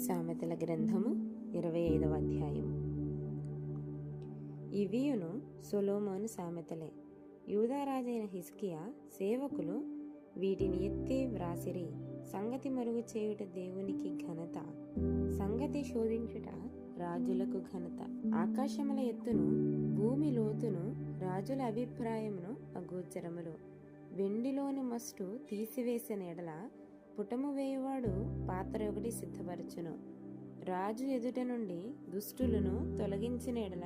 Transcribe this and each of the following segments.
సామెతల గ్రంథము ఇరవై ఐదవ అధ్యాయము. ఇవియును సొలోమోను సామెతలే. యూదారాజైన హిస్కియా సేవకులు వీటిని ఎత్తి వ్రాసిరి సంగతి మరుగు చేయుట దేవునికి ఘనత సంగతి శోధించుట రాజులకు ఘనత. ఆకాశముల ఎత్తును భూమి లోతును రాజుల అభిప్రాయమును అగోచరములు. వెండిలోని మస్టు తీసివేసిన ఎడల పుటము వేయువాడు పాత్ర ఒకటి సిద్ధపరచును. రాజు ఎదుట నుండి దుష్టులను తొలగించినడల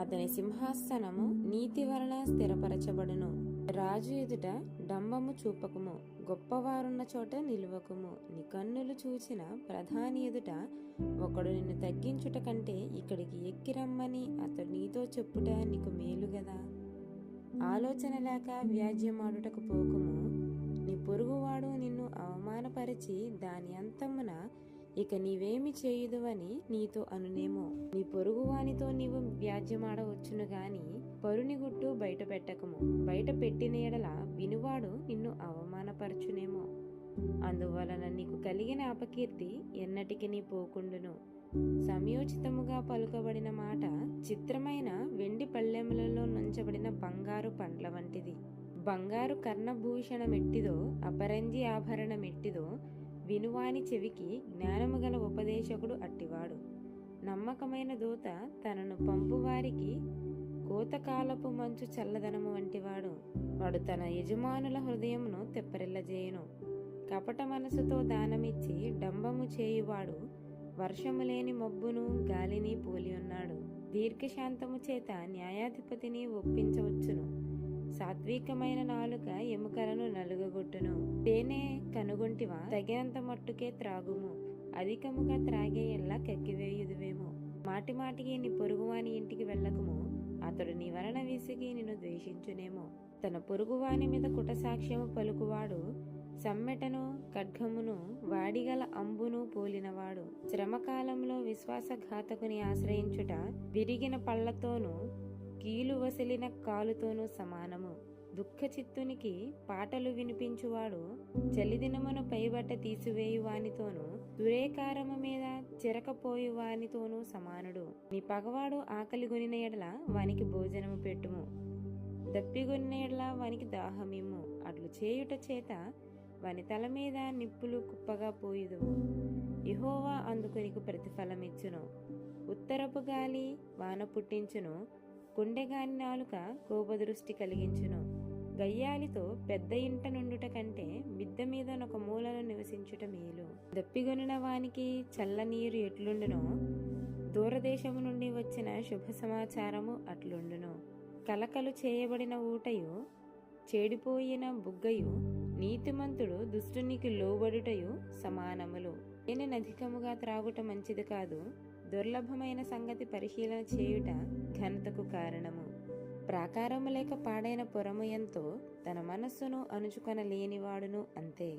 అతని సింహాసనము నీతి వలన స్థిరపరచబడును. రాజు ఎదుట డంబము చూపకము గొప్పవారున్న చోట నిలువకుము. నీ కన్నులు చూచిన ప్రధాని ఎదుట ఒకడు నిన్ను తగ్గించుట కంటే ఇక్కడికి ఎక్కిరమ్మని అతడు నీతో చెప్పుట నీకు మేలు గదా. ఆలోచన లేక వ్యాజ్యమాడుటకు పోకుము. నీ పొరుగువాడు నిన్ను దాని అంతమున ఇక నీవేమి చేయుదువని నీతో అనునేమో. నీ పొరుగువానితో నీవు వ్యాజ్యమాడవచ్చును గాని పరుని గుట్టు బయట పెట్టకము. బయట పెట్టిన ఎడల వినువాడు నిన్ను అవమానపరచునేమో. అందువలన నీకు కలిగిన అపకీర్తి ఎన్నటికి నీ పోకుండును. సమయోచితముగా పలుకబడిన మాట చిత్రమైన వెండి పళ్ళెములలో నుంచబడిన బంగారు పండ్ల వంటిది. బంగారు కర్ణభూషణ మెట్టిదో అపరంజి ఆభరణ మెట్టిదో వినువాని చెవికి జ్ఞానము గల ఉపదేశకుడు అట్టివాడు. నమ్మకమైన దూత తనను పంపువారికి కోతకాలపు మంచు చల్లదనము వంటివాడు. వాడు తన యజమానుల హృదయమును తెప్పరిల్లజేయును. కపట మనసుతో దానమిచ్చి డంబము చేయువాడు వర్షము లేని మబ్బును గాలిని పోలి ఉన్నాడు. దీర్ఘశాంతము చేత న్యాయాధిపతిని ఒప్పించవచ్చును. సాత్వికమైన నాలుక ఎముకలను నలుగగొట్టును. తేనె కనుగొంటివా? తగినంత మట్టుకే త్రాగుము. అధికముగా త్రాగే ఎల్లా కక్కివేయుదువేమో మాటి మాటికి నీ పొరుగువాని ఇంటికి వెళ్ళకము. అతడు నీ వలన విసిగి నిన్ను ద్వేషించునేమో. తన పొరుగువాని మీద కుటసాక్ష్యము పలుకువాడు. సమ్మెటను ఖడ్గమును వాడిగల అంబును పోలినవాడు. శ్రమకాలంలో విశ్వాసఘాతకుని ఆశ్రయించుట విరిగిన పళ్ళతోనూ కీలు వసిలిన కాలుతోనూ సమానము. దుఃఖచిత్తునికి పాటలు వినిపించువాడు చలిదినమును పైబట్ట తీసివేయువానితోనూ దురేకారము మీద చిరకపోయువానితోనూ సమానుడు. నీ పగవాడు ఆకలిగొనిన ఎడల వానికి భోజనము పెట్టుము. దప్పిగొనిన ఎడల వానికి దాహమిమ్ము. అట్లు చేయుట చేత వాని తల మీద నిప్పులు కుప్పగా పోయుదువు. ఇహోవా అందుకు నీకు ప్రతిఫలమిచ్చును. ఉత్తరపు గాలి వాన పుట్టించును. గుండెగాని నాలుక కోపదృష్టి కలిగించును. గయ్యాలితో పెద్ద ఇంట నుండుట కంటే మిద్ద మీద ఒక మూలను నివసించుట మేలు. దప్పిగొనిన వానికి చల్లనీరు ఎట్లుండునో దూరదేశము నుండి వచ్చిన శుభ సమాచారము అట్లుండును. కలకలు చేయబడిన ఊటయు చెడిపోయిన బుగ్గయు నీతిమంతుడు దుష్టునికి లోబడుటయు సమానములు. నేను అధికముగా త్రాగుట మంచిది కాదు. దుర్లభమైన సంగతి పరిశీలన చేయుట ఘనతకు కారణము. ప్రాకారము లేక పాడైన పురము ఎంతో తన మనస్సును అణుచుకొనలేనివాడును అంతే.